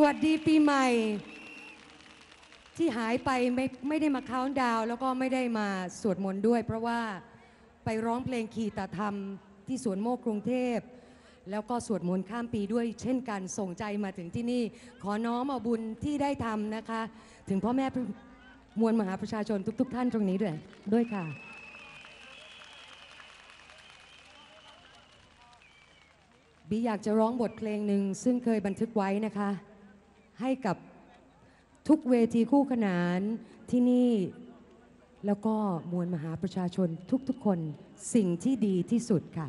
สวัสดีปีใหม่ ที่หายไปไม่ไม่ได้มาค้างดาวแล้วก็ไม่ได้มาสวดมนต์ด้วย เพราะว่าไปร้องเพลงขีตธรรมที่สวนโมกกรุงเทพ แล้วก็สวดมนต์ข้ามปีด้วยเช่นกันส่งใจมาถึงที่นี่ ขอน้อมเอาบุญที่ได้ทำนะคะ ถึงพ่อแม่มวลมหาประชาชนทุก ๆท่านตรงนี้ด้วยด้วยค่ะบีอยากจะร้องบทเพลงหนึ่งซึ่งเคยบันทึกไว้นะคะ ให้กับทุกเวทีคู่ขนานที่นี่แล้วก็มวลมหาประชาชนทุกๆคนสิ่งที่ดีที่สุดค่ะ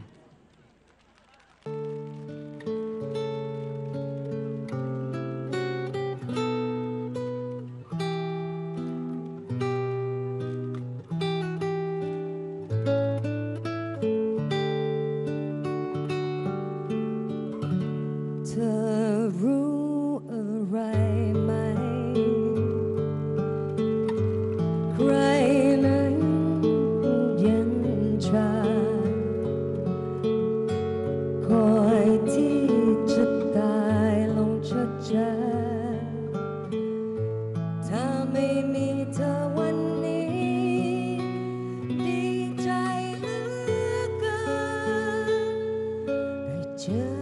ไ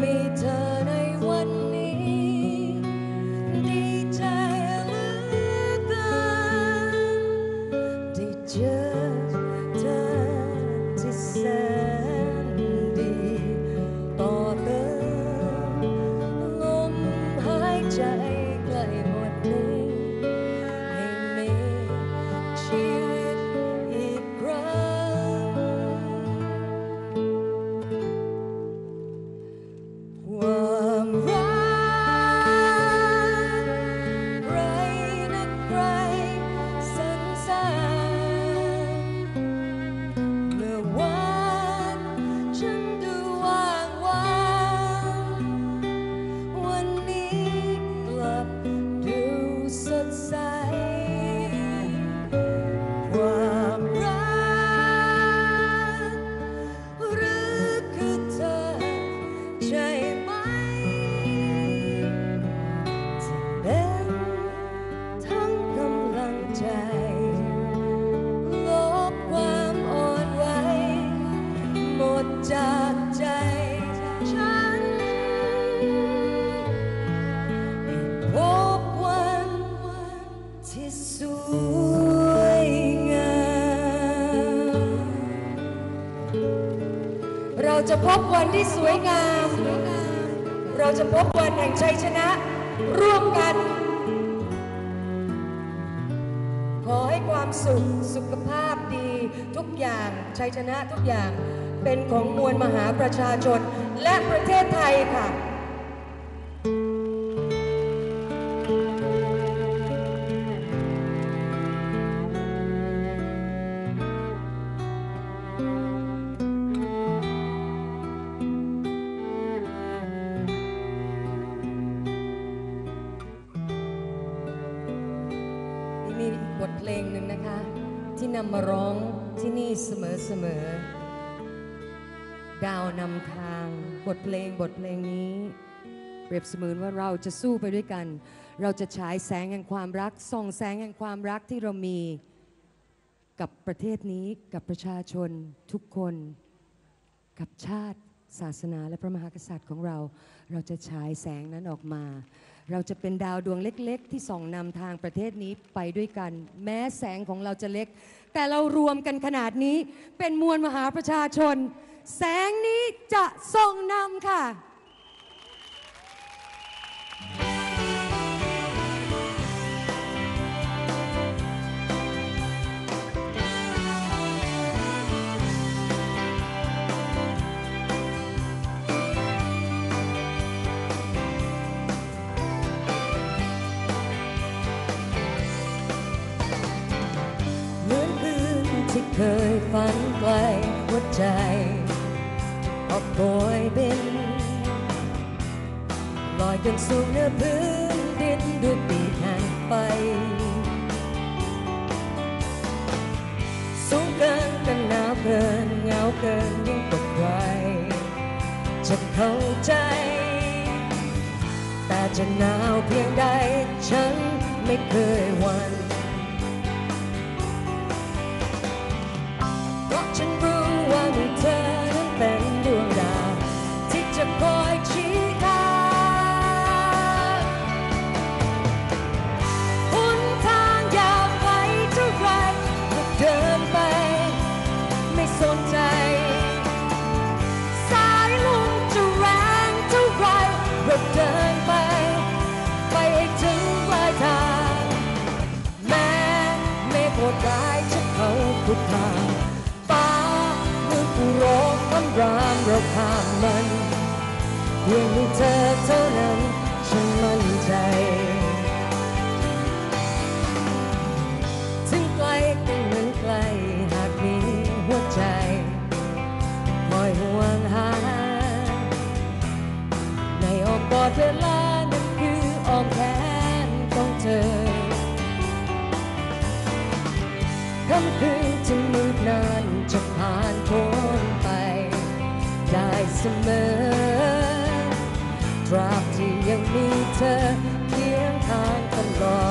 ที่มี จะพบวันที่สวยงาม เราจะพบวันแห่งชัยชนะ ร่วมกัน ขอให้ความสุข สุขภาพดี ทุกอย่างชัยชนะทุกอย่างเป็นของมวลมหาประชาชนและประเทศไทยค่ะ บทเพลงหนึ่งนะคะ ที่นำมาร้องที่นี่เสมอๆดาวนำทางบทเพลงบทเพลงนี้เปรียบเสมือนว่าเราจะสู้ไปด้วยกัน เราจะฉายแสงแห่งความรักส่องแสงแห่งความรักที่เรามีกับประเทศนี้กับประชาชนทุกคน กับชาติศาสนาและพระมหากษัตริย์ของเรา เราจะฉายแสงนั้นออกมา เราจะเป็นดาวดวงเล็ก ๆ ที่ส่องนำทางประเทศนี้ไปด้วยกัน แม้แสงของเราจะเล็ก แต่เรารวมกันขนาดนี้เป็นมวลมหาประชาชน แสงนี้จะส่องนำค่ะ ยฝันไกลหัวใจออกโบยบินลอยขึ้นสู่เหนือพื้นดินด้วยปีกแห่งไป สูงเกินกันหนาวเกินเหงาเกินยิ่งกว่าใครจะเข้าใจ แต่จะหนาวเพียงใดฉันไม่เคยหวั่น รามเราข้ามมันเพียงมีเธอเท่านั้นฉันมั่นใจ ถึงไกลก็เหมือนไกลหากมีหัวใจคอยห่วงหา ในอ้อมกอดเวลานั้นคืออ้อมแขนของเธอค่ำคืน เสมอตราบที่ยังมีเธอเคียงข้างตลอด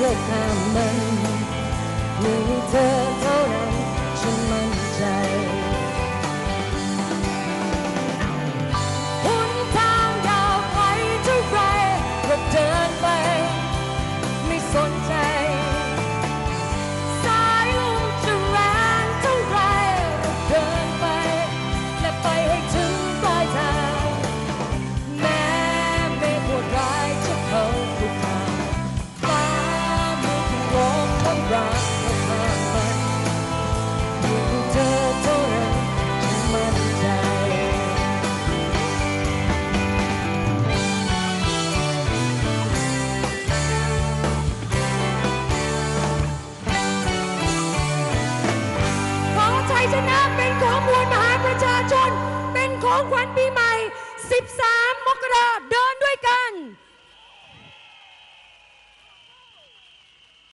will come and meet her ของขวัญปีใหม่ 13